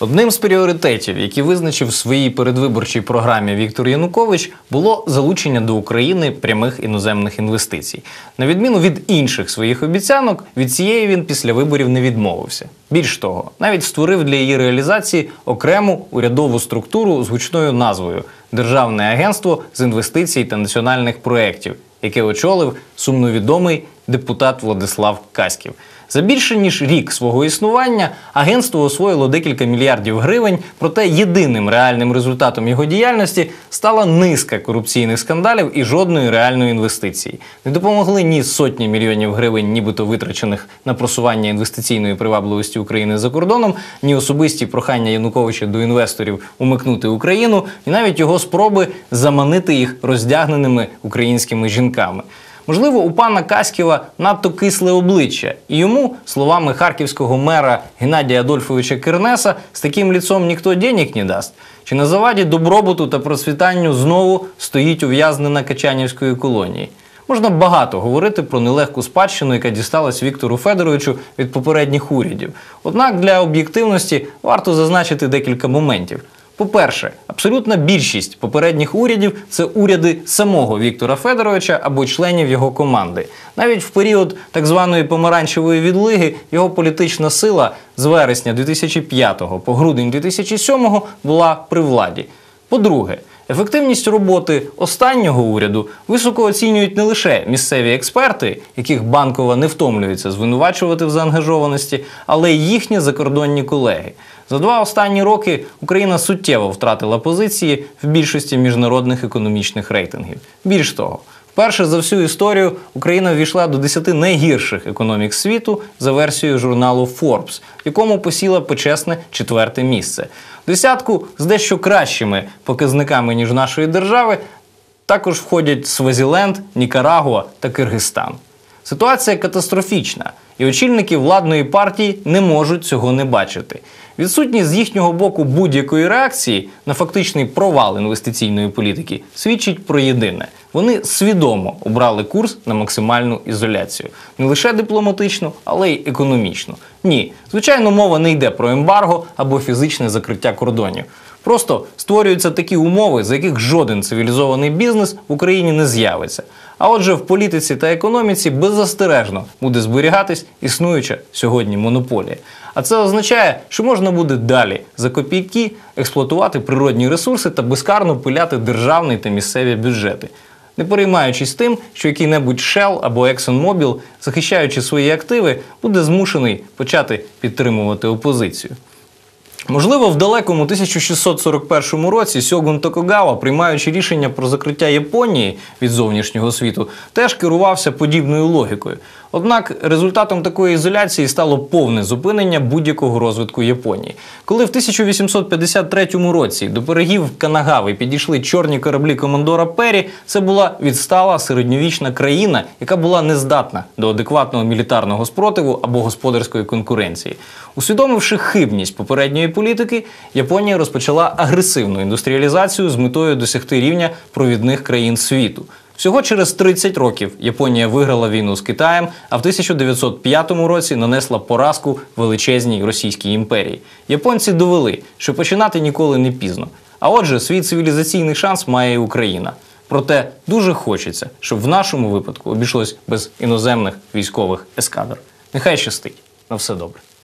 Одним з пріоритетів, які визначив в своїй передвиборчій програмі Віктор Янукович, було залучення до України прямих іноземних інвестицій. На відміну від інших своїх обіцянок, від цієї він після виборів не відмовився. Більш того, навіть створив для її реалізації окрему урядову структуру з гучною назвою Державне агентство з інвестицій та національних проєктів, яке очолив сумновідомий депутат Владислав Каськів. За більше ніж рік свого існування агентство освоїло декілька мільярдів гривень, проте єдиним реальним результатом його діяльності стала низка корупційних скандалів і жодної реальної інвестиції. Не допомогли ні сотні мільйонів гривень, нібито витрачених на просування інвестиційної привабливості України за кордоном, ні особисті прохання Януковича до інвесторів умикнути Україну, і навіть його спроби заманити їх роздягненими українськими жінками. Можливо, у пана Каськіва надто кисле обличчя, і йому, словами харківського мера Геннадія Адольфовича Кернеса, з таким ліцом ніхто денег не дасть. Чи на заваді добробуту та процвітанню знову стоїть ув'язнена Качанівської колонії? Можна багато говорити про нелегку спадщину, яка дісталась Віктору Федоровичу від попередніх урядів. Однак для об'єктивності варто зазначити декілька моментів. По-перше, абсолютна більшість попередніх урядів це уряди самого Віктора Федоровича або членів його команди. Навіть в період так званої помаранчевої відлиги його політична сила з вересня 2005 по грудень 2007 була при владі. По-друге, ефективність роботи останнього уряду високо оцінюють не лише місцеві експерти, яких банкова не втомлюється звинувачувати в заангажованості, але й їхні закордонні колеги. За два останні роки Україна суттєво втратила позиції в більшості міжнародних економічних рейтингів. Більш того, вперше за всю історію Україна ввійшла до 10 найгірших економік світу за версією журналу Forbes, в якому посіла почесне четверте місце. Десятку з дещо кращими показниками ніж нашої держави також входять Свазіленд, Нікарагуа та Киргизстан. Ситуація катастрофічна, і очільники владної партії не можуть цього не бачити. Відсутність з їхнього боку будь-якої реакції на фактичний провал інвестиційної політики свідчить про єдине: вони свідомо обрали курс на максимальну ізоляцію, не лише дипломатичну, але й економічну. Ні, звичайно, мова не йде про ембарго або фізичне закриття кордонів. Просто створюються такі умови, за яких жоден цивілізований бізнес в Україні не з'явиться. А отже, в політиці та економіці беззастережно буде зберігатись існуюча сьогодні монополія. А це означає, що можна буде далі за копійки експлуатувати природні ресурси та безкарно пиляти державний та місцеві бюджети. Не переймаючись тим, що який-небудь Shell або ExxonMobil, захищаючи свої активи, буде змушений почати підтримувати опозицію. Можливо, в далекому 1641 році Сьогун Токогава, приймаючи рішення про закриття Японії від зовнішнього світу, теж керувався подібною логікою. Однак результатом такої ізоляції стало повне зупинення будь-якого розвитку Японії. Коли в 1853 році до берегів Канагави підійшли чорні кораблі командора Пері, це була відстала середньовічна країна, яка була нездатна до адекватного мілітарного спротиву або господарської конкуренції. Усвідомивши хибність попередньої політики, Японія розпочала агресивну індустріалізацію з метою досягти рівня провідних країн світу. Всього через 30 років Японія виграла війну з Китаєм, а в 1905 році нанесла поразку величезній Російській імперії. Японці довели, що починати ніколи не пізно. А отже, свій цивілізаційний шанс має і Україна. Проте дуже хочеться, щоб в нашому випадку обійшлось без іноземних військових ескадр. Нехай щастить. На все добре.